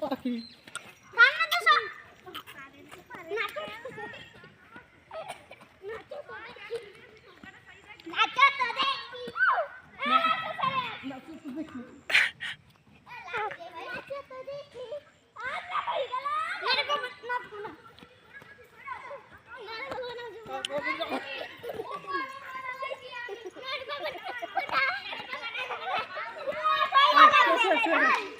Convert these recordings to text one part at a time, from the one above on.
পাখি সামনে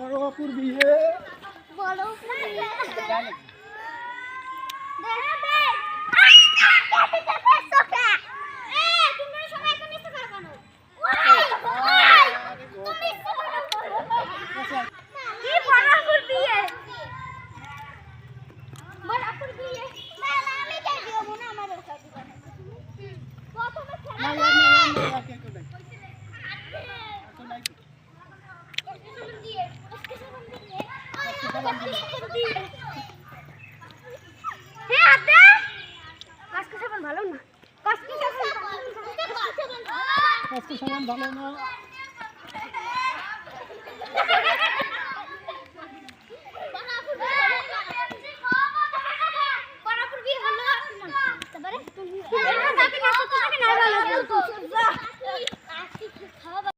बड़ोपुर भी है। बड़ोपुर भी है। ভালো না? ভালো না।